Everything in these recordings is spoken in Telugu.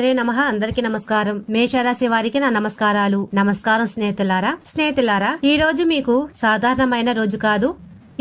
శ్రీమాత్రే నమ. అందరికి నమస్కారం. మేషరాశి వారికి నా నమస్కారాలు. నమస్కారం స్నేహితులారా. స్నేహితులారా ఈ రోజు మీకు సాధారణమైన రోజు కాదు.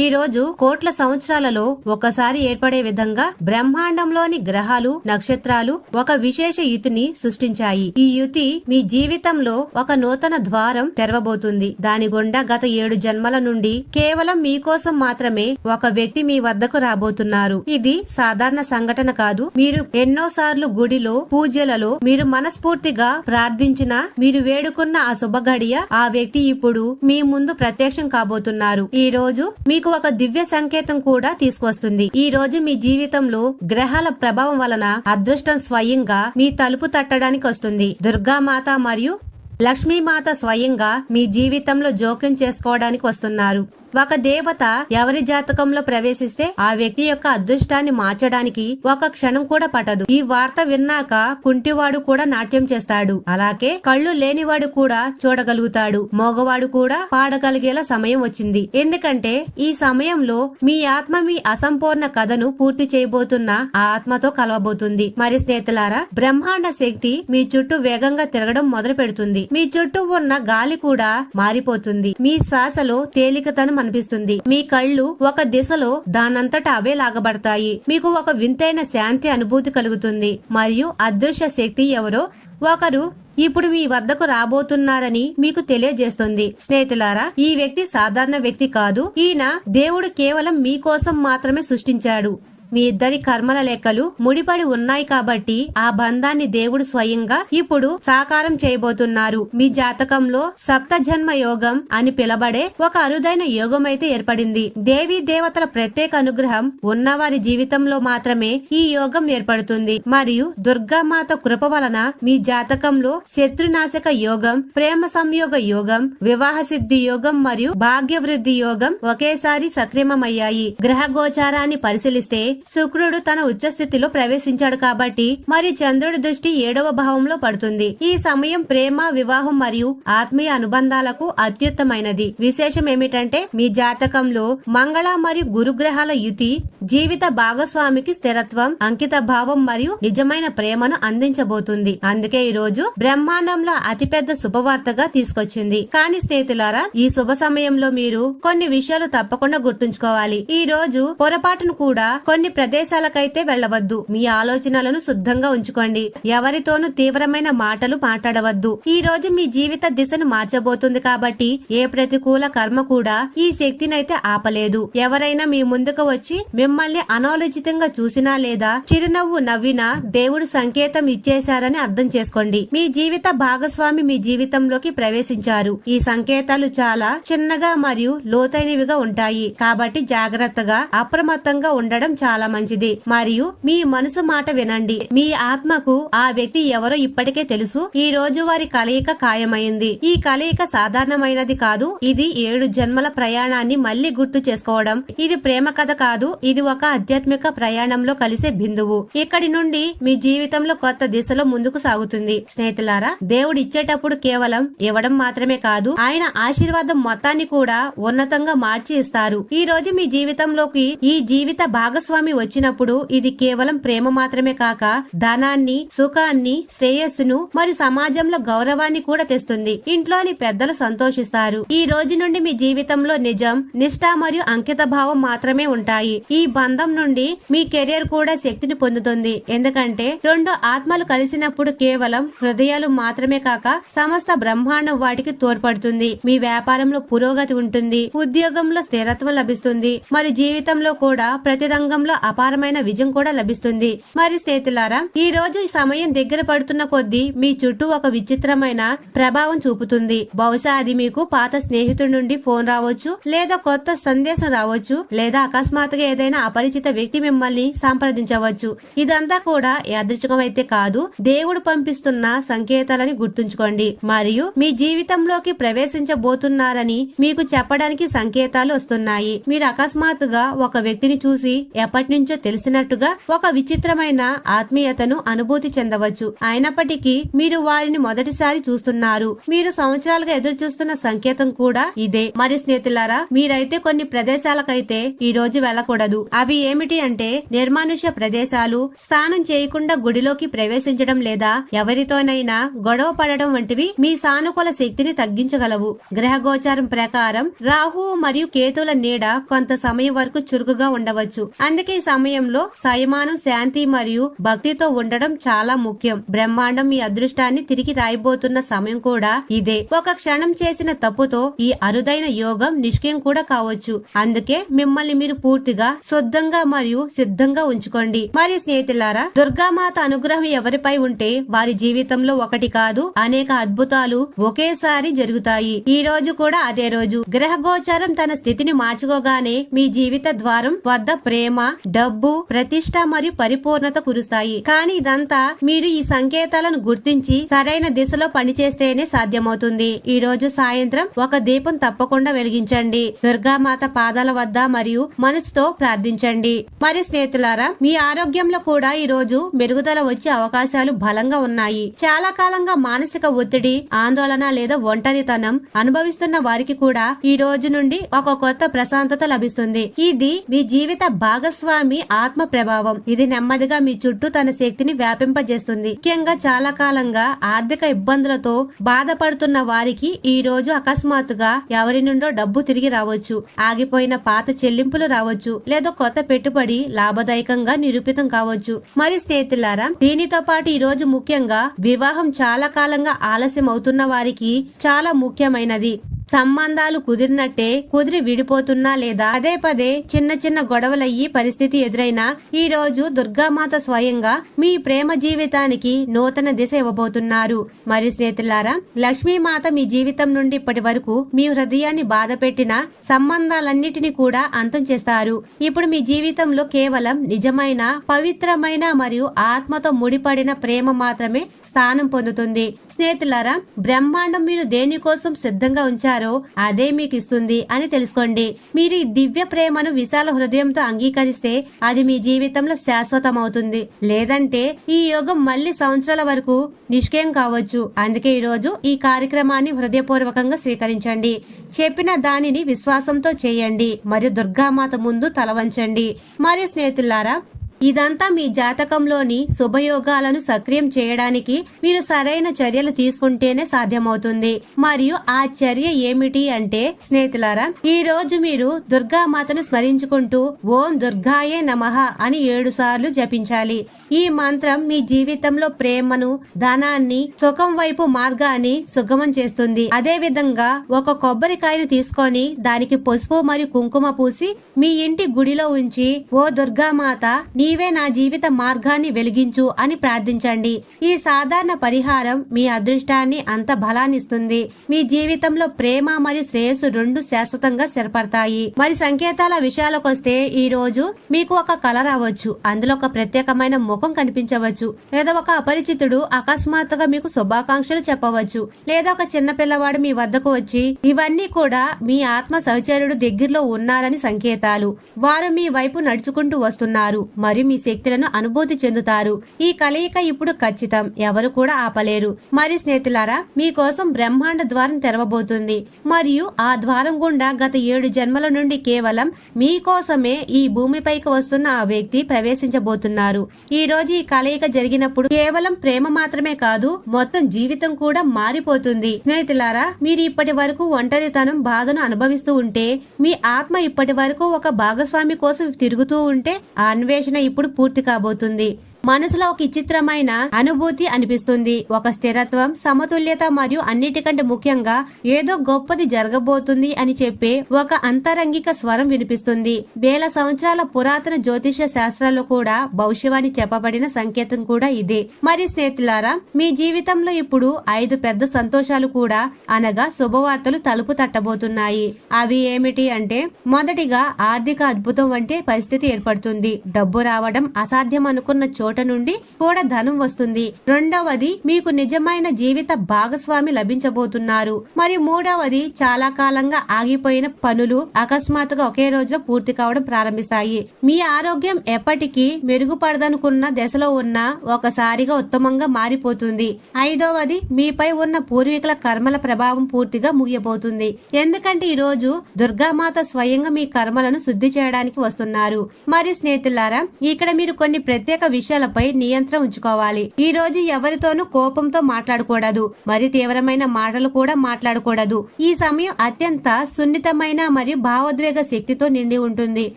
ఈ రోజు కోట్ల సంవత్సరాలలో ఒకసారి ఏర్పడే విధంగా బ్రహ్మాండంలోని గ్రహాలు నక్షత్రాలు ఒక విశేష యుతిని సృష్టించాయి. ఈ యుతి మీ జీవితంలో ఒక నూతన ద్వారం తెరవబోతుంది. దాని గుండా గత ఏడు జన్మల నుండి కేవలం మీకోసం మాత్రమే ఒక వ్యక్తి మీ వద్దకు రాబోతున్నారు. ఇది సాధారణ సంఘటన కాదు. మీరు ఎన్నోసార్లు గుడిలో పూజలలో మీరు మనస్ఫూర్తిగా ప్రార్థించిన మీరు వేడుకున్న ఆ శుభగడియ ఆ వ్యక్తి ఇప్పుడు మీ ముందు ప్రత్యక్షం కాబోతున్నారు. ఈ రోజు మీకు ఒక దివ్య సంకేతం కూడా తీసుకొస్తుంది. ఈ రోజు మీ జీవితంలో గ్రహాల ప్రభావం వలన అదృష్టం స్వయంగా మీ తలుపు తట్టడానికి వస్తుంది. దుర్గామాత మరియు లక్ష్మీమాత స్వయంగా మీ జీవితంలో జోక్యం చేసుకోవడానికి వస్తున్నారు. ఒక దేవత ఎవరి జాతకంలో ప్రవేశిస్తే ఆ వ్యక్తి యొక్క అదృష్టాన్ని మార్చడానికి ఒక క్షణం కూడా పట్టదు. ఈ వార్త విన్నాక కుంటివాడు కూడా నాట్యం చేస్తాడు. అలాగే కళ్ళు లేనివాడు కూడా చూడగలుగుతాడు. మగవాడు కూడా పాడగలిగేలా సమయం వచ్చింది. ఎందుకంటే ఈ సమయంలో మీ ఆత్మ మీ అసంపూర్ణ కథను పూర్తి చేయబోతున్న ఆ ఆత్మతో కలవబోతుంది. మరి స్నేహితులారా బ్రహ్మాండ శక్తి మీ చుట్టూ వేగంగా తిరగడం మొదలు పెడుతుంది మీ చుట్టూ ఉన్న గాలి కూడా మారిపోతుంది. మీ శ్వాసలో తేలికతనం అనిపిస్తుంది మీ కళ్ళు ఒక దిశలో దానంతట అవే లాగబడతాయి. మీకు ఒక వింతైన శాంతి అనుభూతి కలుగుతుంది. మరియు అదృశ్య శక్తి ఎవరో ఒకరు ఇప్పుడు మీ వద్దకు రాబోతున్నారని మీకు తెలియజేస్తుంది. స్నేహితులారా ఈ వ్యక్తి సాధారణ వ్యక్తి కాదు. ఈయన దేవుడు కేవలం మీకోసం మాత్రమే సృష్టించాడు. మీ ఇద్దరి కర్మల లెక్కలు ముడిపడి ఉన్నాయి కాబట్టి ఆ బంధాన్ని దేవుడు స్వయంగా ఇప్పుడు సాకారం చేయబోతున్నారు. మీ జాతకంలో సప్త జన్మ యోగం అని పిలబడే ఒక అరుదైన యోగం అయితే ఏర్పడింది. దేవీ దేవతల ప్రత్యేక అనుగ్రహం ఉన్నవారి జీవితంలో మాత్రమే ఈ యోగం ఏర్పడుతుంది. మరియు దుర్గామాత కృప వలన మీ జాతకంలో శత్రునాశక యోగం ప్రేమ సంయోగ యోగం వివాహ సిద్ధి యోగం మరియు భాగ్య వృద్ధి యోగం ఒకేసారి సక్రమమయ్యాయి. గ్రహ గోచారాన్ని పరిశీలిస్తే శుక్రుడు తన ఉచ్చస్థితిలో ప్రవేశించాడు కాబట్టి మరి చంద్రుడి దృష్టి ఏడవ భావంలో పడుతుంది. ఈ సమయం ప్రేమ వివాహం మరియు ఆత్మీయ అనుబంధాలకు అత్యుత్తమైనది. విశేషం ఏమిటంటే మీ జాతకంలో మంగళ మరియు గురుగ్రహాల యుతి జీవిత భాగస్వామికి స్థిరత్వం అంకిత భావం మరియు నిజమైన ప్రేమను అందించబోతుంది. అందుకే ఈ రోజు బ్రహ్మాండంలో అతిపెద్ద శుభవార్తగా తీసుకొచ్చింది. కానీ స్నేహితులారా ఈ శుభ సమయంలో మీరు కొన్ని విషయాలు తప్పకుండా గుర్తుంచుకోవాలి. ఈ రోజు పొరపాటును కూడా కొన్ని ప్రదేశాలకైతే వెళ్ళవద్దు. మీ ఆలోచనలను శుద్ధంగా ఉంచుకోండి. ఎవరితోనూ తీవ్రమైన మాటలు మాట్లాడవద్దు. ఈ రోజు మీ జీవిత దిశను మార్చబోతుంది కాబట్టి ఏ ప్రతికూల కర్మ కూడా ఈ శక్తినైతే ఆపలేదు. ఎవరైనా మీ ముందుకు వచ్చి మిమ్మల్ని అనాలోచితంగా చూసినా లేదా చిరునవ్వు నవ్వినా దేవుడు సంకేతం ఇచ్చేశారని అర్థం చేసుకోండి. మీ జీవిత భాగస్వామి మీ జీవితంలోకి ప్రవేశించారు. ఈ సంకేతాలు చాలా చిన్నగా మరియు లోతైనవిగా ఉంటాయి. కాబట్టి జాగ్రత్తగా అప్రమత్తంగా ఉండడం చాలా మంచిది. మరియు మీ మనసు మాట వినండి. మీ ఆత్మకు ఆ వ్యక్తి ఎవరో ఇప్పటికే తెలుసు. ఈ రోజు వారి కలయిక ఖాయమైంది. ఈ కలయిక సాధారణమైనది కాదు. ఇది ఏడు జన్మల ప్రయాణాన్ని మళ్ళీ గుర్తు చేసుకోవడం. ఇది ప్రేమ కథ కాదు. ఇది ఒక ఆధ్యాత్మిక ప్రయాణంలో కలిసే బిందువు. ఇక్కడి నుండి మీ జీవితంలో కొత్త దిశలో ముందుకు సాగుతుంది. స్నేహితులారా దేవుడు ఇచ్చేటప్పుడు కేవలం ఇవ్వడం మాత్రమే కాదు. ఆయన ఆశీర్వాదం మొత్తాన్ని కూడా ఉన్నతంగా మార్చి ఇస్తారు ఈ రోజు మీ జీవితంలోకి ఈ జీవిత భాగస్వామి వచ్చినప్పుడు ఇది కేవలం ప్రేమ మాత్రమే కాక ధనాన్ని సుఖాన్ని శ్రేయస్సును మరి సమాజంలో గౌరవాన్ని కూడా తెస్తుంది. ఇంట్లోని పెద్దలు సంతోషిస్తారు. ఈ రోజు నుండి మీ జీవితంలో నిజం నిష్ఠ మరియు అంకిత భావం మాత్రమే ఉంటాయి. ఈ బంధం నుండి మీ కెరియర్ కూడా శక్తిని పొందుతుంది. ఎందుకంటే రెండు ఆత్మలు కలిసినప్పుడు కేవలం హృదయాలు మాత్రమే కాక సమస్త బ్రహ్మాండం వాటికి తోడ్పడుతుంది. మీ వ్యాపారంలో పురోగతి ఉంటుంది. ఉద్యోగంలో స్థిరత్వం లభిస్తుంది. మరి జీవితంలో కూడా ప్రతి రంగంలో అపారమైన విజయం కూడా లభిస్తుంది. మరి స్నేహితులారా ఈ రోజు ఈ సమయం దగ్గర పడుతున్న కొద్దీ మీ చుట్టూ ఒక విచిత్రమైన ప్రభావం చూపుతుంది. బహుశా అది మీకు పాత స్నేహితుడి నుండి ఫోన్ రావచ్చు లేదా కొత్త సందేశం రావచ్చు లేదా అకస్మాత్తుగా ఏదైనా అపరిచిత వ్యక్తి మిమ్మల్ని సంప్రదించవచ్చు. ఇదంతా కూడా యాదృచ్ఛికం అయితే కాదు దేవుడు పంపిస్తున్న సంకేతాలని గుర్తుంచుకోండి. మరియు మీ జీవితంలోకి ప్రవేశించబోతున్నారని మీకు చెప్పడానికి సంకేతాలు వస్తున్నాయి. మీరు అకస్మాత్తుగా ఒక వ్యక్తిని చూసి ఎప్పటి ఎప్పటినుంచో తెలిసినట్టుగా ఒక విచిత్రమైన ఆత్మీయతను అనుభూతి చెందవచ్చు. అయినప్పటికీ మీరు వారిని మొదటిసారి చూస్తున్నారు. మీరు సంవత్సరాలుగా ఎదురు చూస్తున్న సంకేతం కూడా ఇదే. మరి స్నేహితులారా మీరైతే కొన్ని ప్రదేశాలకైతే ఈ రోజు వెళ్ళకూడదు. అవి ఏమిటి అంటే నిర్మానుష్య ప్రదేశాలు స్నానం చేయకుండా గుడిలోకి ప్రవేశించడం లేదా ఎవరితోనైనా గొడవ పడడం వంటివి మీ సానుకూల శక్తిని తగ్గించగలవు. గ్రహ గోచారం ప్రకారం రాహు మరియు కేతుల నీడ కొంత సమయం వరకు చురుకుగా ఉండవచ్చు. అందుకే ఈ సమయంలో సంయమానం శాంతి మరియు భక్తితో ఉండడం చాలా ముఖ్యం. బ్రహ్మాండం మీ అదృష్టాన్ని తిరిగి రాయిబోతున్న సమయం కూడా ఇదే. ఒక క్షణం చేసిన తప్పుతో ఈ అరుదైన యోగం నిష్క్రియం కూడా కావచ్చు. అందుకే మిమ్మల్ని మీరు పూర్తిగా శుద్ధంగా మరియు సిద్ధంగా ఉంచుకోండి. మరియు స్నేహితులారా దుర్గామాత అనుగ్రహం ఎవరిపై ఉంటే వారి జీవితంలో ఒకటి కాదు అనేక అద్భుతాలు ఒకేసారి జరుగుతాయి. ఈ రోజు కూడా అదే రోజు. గ్రహ గోచారం తన స్థితిని మార్చుకోగానే మీ జీవిత ద్వారం వద్ద ప్రేమ డబ్బు ప్రతిష్ట మరియు పరిపూర్ణత కురుస్తాయి. కానీ ఇదంతా మీరు ఈ సంకేతాలను గుర్తించి సరైన దిశలో పనిచేస్తేనే సాధ్యమవుతుంది. ఈ రోజు సాయంత్రం ఒక దీపం తప్పకుండా వెలిగించండి. దుర్గామాత పాదాల వద్ద మరియు మనసుతో ప్రార్థించండి. మరియు స్నేహితులారా మీ ఆరోగ్యంలో కూడా ఈ రోజు మెరుగుదల వచ్చే అవకాశాలు బలంగా ఉన్నాయి. చాలా కాలంగా మానసిక ఒత్తిడి ఆందోళన లేదా ఒంటరితనం అనుభవిస్తున్న వారికి కూడా ఈ రోజు నుండి ఒక కొత్త ప్రశాంతత లభిస్తుంది. ఇది మీ జీవిత భాగస్వామి ఆత్మ ప్రభావం. ఇది నెమ్మదిగా మీ చుట్టూ తన శక్తిని వ్యాపింపజేస్తుంది. ముఖ్యంగా చాలా కాలంగా ఆర్థిక ఇబ్బందులతో బాధపడుతున్న వారికి ఈ రోజు అకస్మాత్తుగా ఎవరి నుండో డబ్బు తిరిగి రావచ్చు. ఆగిపోయిన పాత చెల్లింపులు రావచ్చు. లేదా కొత్త పెట్టుబడి లాభదాయకంగా నిరూపితం కావచ్చు. మరి స్నేహితులారా దీనితో పాటు ఈ రోజు ముఖ్యంగా వివాహం చాలా కాలంగా ఆలస్యం అవుతున్న వారికి చాలా ముఖ్యమైనది. సంబంధాలు కుదిరినట్టే కుదిరి విడిపోతున్నా లేదా పదే పదే చిన్న చిన్న గొడవలయ్యి పరిస్థితి ఎదురైనా ఈ రోజు దుర్గామాత స్వయంగా మీ ప్రేమ జీవితానికి నూతన దిశ ఇవ్వబోతున్నారు. మరియు స్నేహితులారా లక్ష్మీమాత మీ జీవితం నుండి ఇప్పటి వరకు మీ హృదయాన్ని బాధ పెట్టిన సంబంధాలన్నిటిని కూడా అంతం చేస్తారు. ఇప్పుడు మీ జీవితంలో కేవలం నిజమైన పవిత్రమైన మరియు ఆత్మతో ముడిపడిన ప్రేమ మాత్రమే స్థానం పొందుతుంది. స్నేహితులారా బ్రహ్మాండం మీరు దేనికోసం సిద్ధంగా ఉంచారు? అదే మీకు ఇస్తుంది అని తెలుసుకోండి. మీరు ఈ దివ్య ప్రేమను విశాల హృదయంతో అంగీకరిస్తే అది మీ జీవితంలో శాశ్వతం అవుతుంది లేదంటే ఈ యోగం మళ్ళీ సంవత్సరాల వరకు నిష్క్రియం కావచ్చు. అందుకే ఈ రోజు ఈ కార్యక్రమాన్ని హృదయపూర్వకంగా స్వీకరించండి. చెప్పిన దానిని విశ్వాసంతో చేయండి. మరియు దుర్గామాత ముందు తలవంచండి. మరియు స్నేహితులారా ఇదంతా మీ జాతకంలోని శుభయోగాలను సక్రియం చేయడానికి మీరు సరైన చర్యలు తీసుకుంటేనే సాధ్యమవుతుంది. మరియు ఆ చర్య ఏమిటి అంటే స్నేహితులారా ఈ రోజు మీరు దుర్గామాతను స్మరించుకుంటూ ఓం దుర్గాయే నమః అని ఏడు సార్లు జపించాలి. ఈ మంత్రం మీ జీవితంలో ప్రేమను ధనాన్ని సుఖం వైపు మార్గాన్ని సుగమం చేస్తుంది. అదే విధంగా ఒక కొబ్బరికాయను తీసుకొని దానికి పసుపు మరియు కుంకుమ పూసి మీ ఇంటి గుడిలో ఉంచి ఓ దుర్గామాత నీవే నా జీవిత మార్గాన్ని వెలిగించు అని ప్రార్థించండి. ఈ సాధారణ పరిహారం మీ అదృష్టాన్ని అంత బలాన్నిస్తుంది. మీ జీవితంలో ప్రేమ మరియు శ్రేయస్సు రెండు శాశ్వతంగా స్థిరపడతాయి. మరి సంకేతాల విషయాలకొస్తే ఈ రోజు మీకు ఒక కళ రావచ్చు అందులో ఒక ప్రత్యేకమైన ముఖం కనిపించవచ్చు. లేదా ఒక అపరిచితుడు అకస్మాత్తుగా మీకు శుభాకాంక్షలు చెప్పవచ్చు. లేదా ఒక చిన్న పిల్లవాడు మీ వద్దకు వచ్చి ఇవన్నీ కూడా మీ ఆత్మ సహచరుడు దగ్గరలో ఉన్నారని సంకేతాలు. వారు మీ వైపు నడుచుకుంటూ వస్తున్నారు. మరియు మరియు మీ శక్తులను అనుభూతి చెందుతారు. ఈ కలయిక ఇప్పుడు ఖచ్చితం. ఎవరు కూడా ఆపలేరు. మరి స్నేహితులారా మీకోసం బ్రహ్మాండ ద్వారం తెరవబోతుంది. మరియు ఆ ద్వారం గుండా గత ఏడు జన్మల నుండి కేవలం మీకోసమే ఈ భూమిపైకి వస్తున్న ఆ వ్యక్తి ప్రవేశించబోతున్నారు. ఈ రోజు ఈ కలయిక జరిగినప్పుడు కేవలం ప్రేమ మాత్రమే కాదు మొత్తం జీవితం కూడా మారిపోతుంది. స్నేహితులారా మీరు ఇప్పటి వరకు ఒంటరితనం బాధను అనుభవిస్తూ ఉంటే మీ ఆత్మ ఇప్పటి వరకు ఒక భాగస్వామి కోసం తిరుగుతూ ఉంటే ఆ అన్వేషణ ఇప్పుడు పూర్తి కాబోతుంది. మనసులో ఒక విచిత్రమైన అనుభూతి అనిపిస్తుంది. ఒక స్థిరత్వం సమతుల్యత మరియు అన్నిటికంటే ముఖ్యంగా ఏదో గొప్పది జరగబోతుంది అని చెప్పే ఒక అంతరంగిక స్వరం వినిపిస్తుంది. వేల సంవత్సరాల పురాతన జ్యోతిష శాస్త్రాల్లో కూడా భవిష్యవాణి చెప్పబడిన సంకేతం కూడా ఇదే. మరి స్నేహితులారా మీ జీవితంలో ఇప్పుడు ఐదు పెద్ద సంతోషాలు కూడా అనగా శుభవార్తలు తలుపు తట్టబోతున్నాయి. అవి ఏమిటి అంటే మొదటిగా ఆర్థిక అద్భుతం వంటి పరిస్థితి ఏర్పడుతుంది. డబ్బు రావడం అసాధ్యం అనుకున్న చోట చోట నుండి కూడా ధనం వస్తుంది. రెండవది మీకు నిజమైన జీవిత భాగస్వామి లభించబోతున్నారు. మరియు మూడవది చాలా కాలంగా ఆగిపోయిన పనులు అకస్మాత్తుగా ఒకే రోజులో పూర్తి కావడం ప్రారంభిస్తాయి. మీ ఆరోగ్యం ఎప్పటికీ మెరుగుపడదనుకున్న దశలో ఉన్న ఒకసారిగా ఉత్తమంగా మారిపోతుంది. ఐదవది మీపై ఉన్న పూర్వీకుల కర్మల ప్రభావం పూర్తిగా ముగియబోతుంది. ఎందుకంటే ఈ రోజు దుర్గామాత స్వయంగా మీ కర్మలను శుద్ధి చేయడానికి వస్తున్నారు. మరియు స్నేహితులారా ఇక్కడ మీరు కొన్ని ప్రత్యేక విషయాలపై నియంత్రణ ఉంచుకోవాలి. ఈ రోజు ఎవరితోనూ కోపంతో మాట్లాడకూడదు. మరి తీవ్రమైన మాటలు కూడా మాట్లాడకూడదు. ఈ సమయం అత్యంత సున్నితమైన మరియు భావోద్వేగ శక్తితో నిండి ఉంటుంది.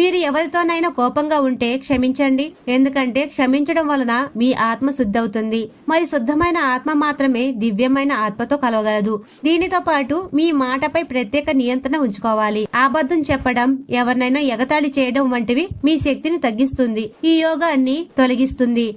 మీరు ఎవరితోనైనా కోపంగా ఉంటే క్షమించండి. ఎందుకంటే క్షమించడం వలన మీ ఆత్మ శుద్ధవుతుంది. మరి శుద్ధమైన ఆత్మ మాత్రమే దివ్యమైన ఆత్మతో కలవగలదు. దీనితో పాటు మీ మాటపై ప్రత్యేక నియంత్రణ ఉంచుకోవాలి. అబద్ధం చెప్పడం ఎవరినైనా ఎగతాళి చేయడం వంటివి మీ శక్తిని తగ్గిస్తుంది. ఈ యోగాన్ని తొలగిస్తుంది.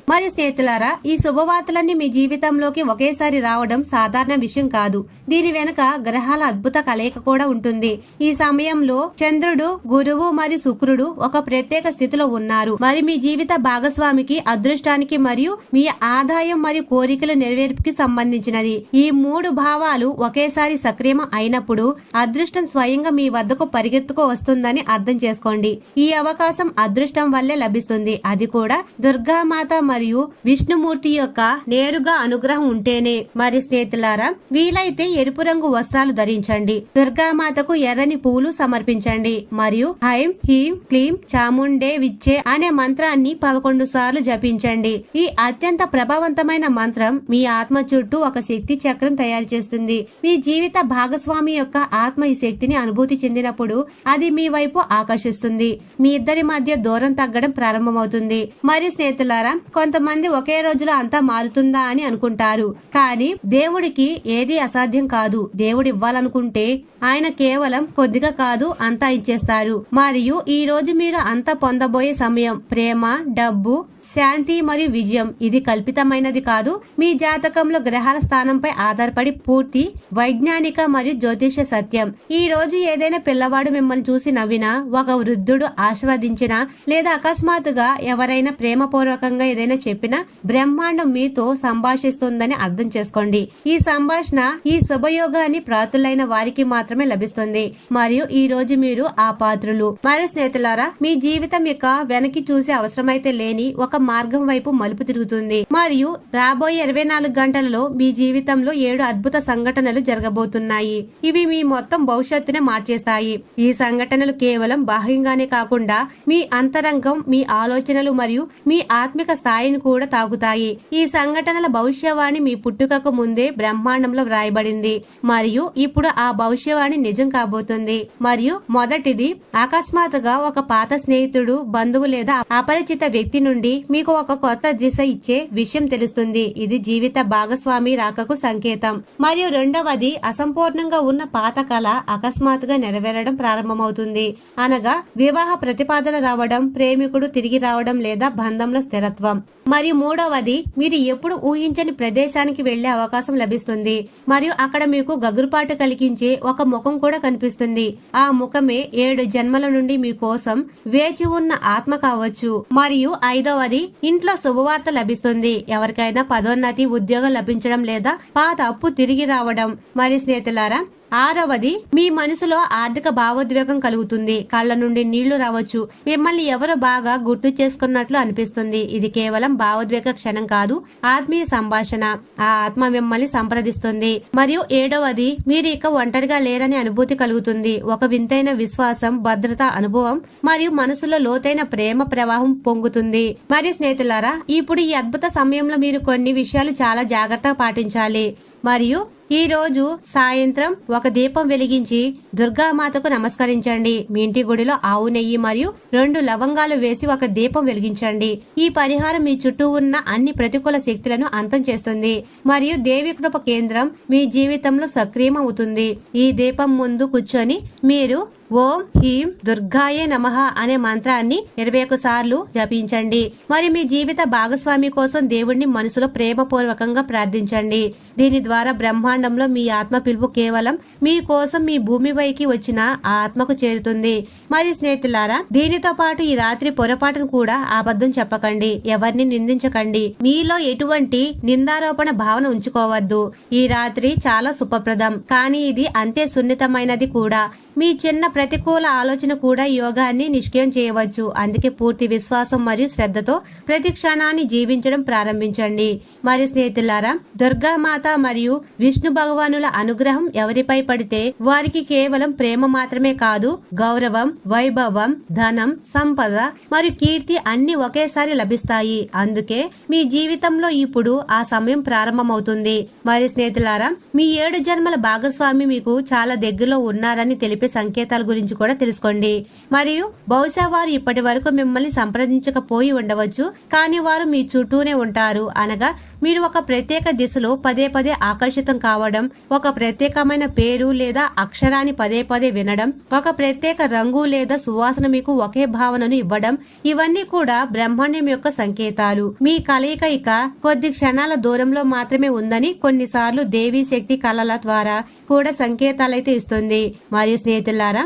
మరి స్నేహితులారా ఈ శుభవార్తలన్నీ మీ జీవితంలోకి ఒకేసారి రావడం సాధారణ విషయం కాదు. దీని వెనుక గ్రహాల అద్భుత కలయిక కూడా ఉంటుంది. ఈ సమయంలో చంద్రుడు గురువు మరియు శుక్రుడు ఒక ప్రత్యేక స్థితిలో ఉన్నారు. మరి మీ జీవిత భాగస్వామికి అదృష్టానికి మరియు మీ ఆదాయం మరియు కోరికల నెరవేర్పుకి సంబంధించినది. ఈ మూడు భావాలు ఒకేసారి సక్రియం అయినప్పుడు అదృష్టం స్వయంగా మీ వద్దకు పరిగెత్తుకు వస్తుందని అర్థం చేసుకోండి. ఈ అవకాశం అదృష్టం వల్లే లభిస్తుంది. అది కూడా దుర్గా దుర్గామాత మరియు విష్ణుమూర్తి యొక్క నేరుగా అనుగ్రహం ఉంటేనే. మరి స్నేహితులారా వీలైతే ఎరుపు రంగు వస్త్రాలు ధరించండి. దుర్గామాతకు ఎర్రని పువ్వులు సమర్పించండి. మరియు హైం హీం క్లీం చాముండే విచ్చే అనే మంత్రాన్ని పదకొండు సార్లు జపించండి. ఈ అత్యంత ప్రభావవంతమైన మంత్రం మీ ఆత్మ చుట్టూ ఒక శక్తి చక్రం తయారు చేస్తుంది. మీ జీవిత భాగస్వామి యొక్క ఆత్మ ఈ శక్తిని అనుభూతి చెందినప్పుడు అది మీ వైపు ఆకర్షిస్తుంది. మీ ఇద్దరి మధ్య దూరం తగ్గడం ప్రారంభమవుతుంది. మరి స్నేహితులారా కొంతమంది ఒకే రోజులో అంతా మారుతుందా అని అనుకుంటారు. కానీ దేవుడికి ఏది అసాధ్యం కాదు. దేవుడు ఇవ్వాలనుకుంటే ఆయన కేవలం కొద్దిగా కాదు అంతా ఇచ్చేస్తారు. మరియు ఈ రోజు మీరు అంతా పొందబోయే సమయం ప్రేమ డబ్బు శాంతి మరియు విజయం. ఇది కల్పితమైనది కాదు. మీ జాతకంలో గ్రహాల స్థానంపై ఆధారపడి పూర్తి వైజ్ఞానిక మరియు జ్యోతిష సత్యం. ఈ రోజు ఏదైనా పిల్లవాడు మిమ్మల్ని చూసి నవ్వినా ఒక వృద్ధుడు ఆస్వాదించినా లేదా అకస్మాత్తుగా ఎవరైనా ప్రేమపూర్వకంగా ఏదైనా చెప్పినా బ్రహ్మాండం మీతో సంభాషిస్తుందని అర్థం చేసుకోండి. ఈ సంభాషణ ఈ శుభయోగాన్ని ప్రాతులైన వారికి మాత్రమే లభిస్తుంది. మరియు ఈ రోజు మీరు ఆ పాత్రులు. మరియు స్నేహితులారా మీ జీవితం యొక్క వెనక్కి చూసే అవసరమైతే లేని ఒక ఒక మార్గం వైపు మలుపు తిరుగుతుంది. మరియు రాబోయే ఇరవై నాలుగు గంటలలో మీ జీవితంలో ఏడు అద్భుత సంఘటనలు జరగబోతున్నాయి. ఇవి మీ మొత్తం భవిష్యత్తునే మార్చేస్తాయి. ఈ సంఘటనలు కేవలం బాహ్యంగానే కాకుండా మీ అంతరంగం మీ ఆలోచనలు మరియు మీ ఆత్మిక స్థాయిని కూడా తాగుతాయి ఈ సంఘటనల భవిష్యవాణి మీ పుట్టుకకు ముందే బ్రహ్మాండంలో వ్రాయబడింది. మరియు ఇప్పుడు ఆ భవిష్యవాణి నిజం కాబోతుంది. మరియు మొదటిది అకస్మాత్తుగా ఒక పాత స్నేహితుడు బంధువు లేదా అపరిచిత వ్యక్తి నుండి మీకు ఒక కొత్త దిశ ఇచ్చే విషయం తెలుస్తుంది. ఇది జీవిత భాగస్వామి రాకకు సంకేతం. మరియు రెండవది అసంపూర్ణంగా ఉన్న పాత కళ అకస్మాత్తుగా నెరవేరడం ప్రారంభమవుతుంది. అనగా వివాహ ప్రతిపాదన రావడం ప్రేమికుడు తిరిగి రావడం లేదా బంధంలో స్థిరత్వం. మరియు మూడవది మీరు ఎప్పుడు ఊహించని ప్రదేశానికి వెళ్ళే అవకాశం లభిస్తుంది. మరియు అక్కడ మీకు గగురుపాటు కలిగించే ఒక ముఖం కూడా కనిపిస్తుంది. ఆ ముఖమే ఏడు జన్మల నుండి మీ కోసం వేచి ఉన్న ఆత్మ కావచ్చు. మరియు ఐదవది ఇంట్లో శుభవార్త లభిస్తుంది. ఎవరికైనా పదోన్నతి ఉద్యోగం లభించడం లేదా పాత అప్పు తిరిగి రావడం. మరి స్నేహితులారా ఆరవది మీ మనసులో ఆర్థిక భావోద్వేగం కలుగుతుంది. కళ్ళ నుండి నీళ్ళు రావచ్చు. మిమ్మల్ని ఎవరు బాగా గుర్తు చేసుకున్నట్లు అనిపిస్తుంది. ఇది కేవలం భావోద్వేగ క్షణం కాదు ఆత్మీయ సంభాషణ. ఆ ఆత్మ మిమ్మల్ని సంప్రదిస్తుంది. మరియు ఏడవది మీరు ఇక ఒంటరిగా లేరని అనుభూతి కలుగుతుంది. ఒక వింతైన విశ్వాసం భద్రత అనుభవం మరియు మనసులో లోతైన ప్రేమ ప్రవాహం పొంగుతుంది. మరియు స్నేహితులారా ఇప్పుడు ఈ అద్భుత సమయంలో మీరు కొన్ని విషయాలు చాలా జాగ్రత్తగా పాటించాలి. మరియు ఈ రోజు సాయంత్రం ఒక దీపం వెలిగించి దుర్గామాతకు నమస్కరించండి. మీ ఇంటి గుడిలో ఆవు నెయ్యి మరియు రెండు లవంగాలు వేసి ఒక దీపం వెలిగించండి. ఈ పరిహారం మీ చుట్టూ ఉన్న అన్ని ప్రతికూల శక్తులను అంతం చేస్తుంది. మరియు దేవి కృప కేంద్రం మీ జీవితంలో సక్రియం అవుతుంది. ఈ దీపం ముందు కూర్చొని మీరు ఓం హీం దుర్గాయే నమః అనే మంత్రాన్ని ఇరవై ఒక్క సార్లు జపించండి. మరి మీ జీవిత భాగస్వామి కోసం దేవుణ్ణి మనసులో ప్రేమపూర్వకంగా ప్రార్థించండి. దీని ద్వారా బ్రహ్మాండంలో మీ ఆత్మ పిలుపు కేవలం మీ కోసం మీ భూమిపైకి వచ్చిన ఆ ఆత్మకు చేరుతుంది. మరి స్నేహితులారా దీనితో పాటు ఈ రాత్రి పొరపాటును కూడా అబద్ధం చెప్పకండి. ఎవరిని నిందించకండి. మీలో ఎటువంటి నిందారోపణ భావన ఉంచుకోవద్దు. ఈ రాత్రి చాలా సుఖప్రదం కానీ ఇది అంతే సున్నితమైనది కూడా. మీ చిన్న ప్రతికూల ఆలోచన కూడా యోగాన్ని నిష్క్రియం చేయవచ్చు. అందుకే పూర్తి విశ్వాసం మరియు శ్రద్ధతో ప్రతి క్షణాన్ని జీవించడం ప్రారంభించండి. మరియు స్నేహితులారా దుర్గామాత మరియు విష్ణు భగవానుల అనుగ్రహం ఎవరిపై పడితే వారికి కేవలం ప్రేమ మాత్రమే కాదు గౌరవం వైభవం ధనం సంపద మరియు కీర్తి అన్ని ఒకేసారి లభిస్తాయి. అందుకే మీ జీవితంలో ఇప్పుడు ఆ సమయం ప్రారంభమవుతుంది. మరి స్నేహితులారా మీ ఏడు జన్మల భాగస్వామి మీకు చాలా దగ్గరలో ఉన్నారని తెలిపే సంకేతాల గురించి కూడా తెలుసుకోండి. మరియు బహుశా వారు ఇప్పటి వరకు మిమ్మల్ని సంప్రదించకపోయి ఉండవచ్చు కానీ వారు మీ చుట్టూనే ఉంటారు. అనగా మీరు ఒక ప్రత్యేక దిశలో పదే పదే ఆకర్షితం కావడం ఒక ప్రత్యేకమైన పేరు లేదా అక్షరాన్ని పదే పదే వినడం ఒక ప్రత్యేక రంగు లేదా సువాసన మీకు ఒకే భావనను ఇవ్వడం ఇవన్నీ కూడా బ్రహ్మాండం యొక్క సంకేతాలు. మీ కలయిక ఇక కొద్ది క్షణాల దూరంలో మాత్రమే ఉందని కొన్నిసార్లు దేవీ శక్తి కళల ద్వారా కూడా సంకేతాలైతే ఇస్తుంది. మరియు స్నేహితులారా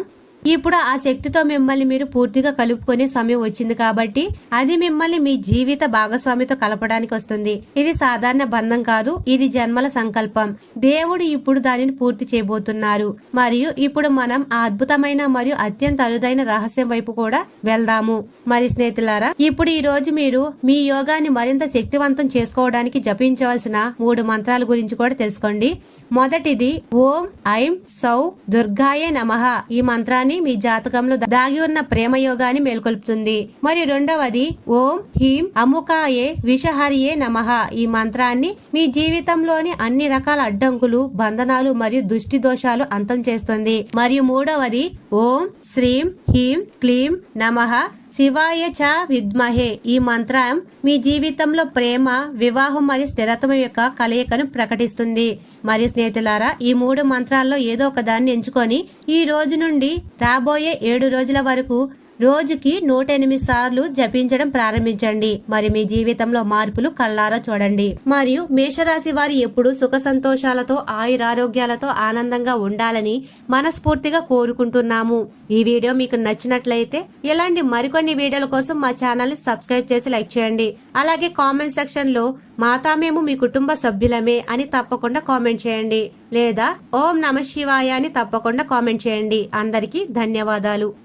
ఇప్పుడు ఆ శక్తితో మిమ్మల్ని మీరు పూర్తిగా కలుపుకునే సమయం వచ్చింది కాబట్టి అది మిమ్మల్ని మీ జీవిత భాగస్వామితో కలపడానికి వస్తుంది. ఇది సాధారణ బంధం కాదు ఇది జన్మల సంకల్పం. దేవుడు ఇప్పుడు దానిని పూర్తి చేయబోతున్నారు. మరియు ఇప్పుడు మనం ఆ అద్భుతమైన మరియు అత్యంత అరుదైన రహస్యం వైపు కూడా వెళ్దాము. మరి స్నేహితులారా ఇప్పుడు ఈ రోజు మీరు మీ యోగాన్ని మరింత శక్తివంతం చేసుకోవడానికి జపించవలసిన మూడు మంత్రాల గురించి కూడా తెలుసుకోండి. మొదటిది ఓం ఐం సౌ దుర్గాయే నమః. ఈ మంత్రాన్ని మీ జాతకంలో దాగి ఉన్న ప్రేమ యోగాన్ని మేల్కొల్పుతుంది. మరియు రెండవది ఓం హీం అముకాయే విషహరియే నమః ఈ మంత్రాన్ని మీ జీవితంలోని అన్ని రకాల అడ్డంకులు బంధనాలు మరియు దుష్టి దోషాలు అంతం చేస్తుంది. మరియు మూడవది ఓం శ్రీం హీం క్లీం నమః శివాయ చ విద్మహే. ఈ మంత్రం మీ జీవితంలో ప్రేమ వివాహం మరియు స్థిరత్వం యొక్క కలయికను ప్రకటిస్తుంది. మరియు స్నేహితులారా ఈ మూడు మంత్రాల్లో ఏదో ఒక దాన్ని ఎంచుకొని ఈ రోజు నుండి రాబోయే ఏడు రోజుల వరకు రోజుకి నూట ఎనిమిది సార్లు జపించడం ప్రారంభించండి. మరి మీ జీవితంలో మార్పులు కళ్ళారా చూడండి. మరియు మేషరాశి వారి ఎప్పుడు సుఖ సంతోషాలతో ఆయురారోగ్యాలతో ఆనందంగా ఉండాలని మనస్ఫూర్తిగా కోరుకుంటున్నాము. ఈ వీడియో మీకు నచ్చినట్లయితే ఇలాంటి మరికొన్ని వీడియోల కోసం మా ఛానల్ని సబ్స్క్రైబ్ చేసి లైక్ చేయండి. అలాగే కామెంట్ సెక్షన్లో మాతా మేము మీ కుటుంబ సభ్యులమే అని తప్పకుండా కామెంట్ చేయండి. లేదా ఓం నమ శివాయ అని తప్పకుండా కామెంట్ చేయండి. అందరికీ ధన్యవాదాలు.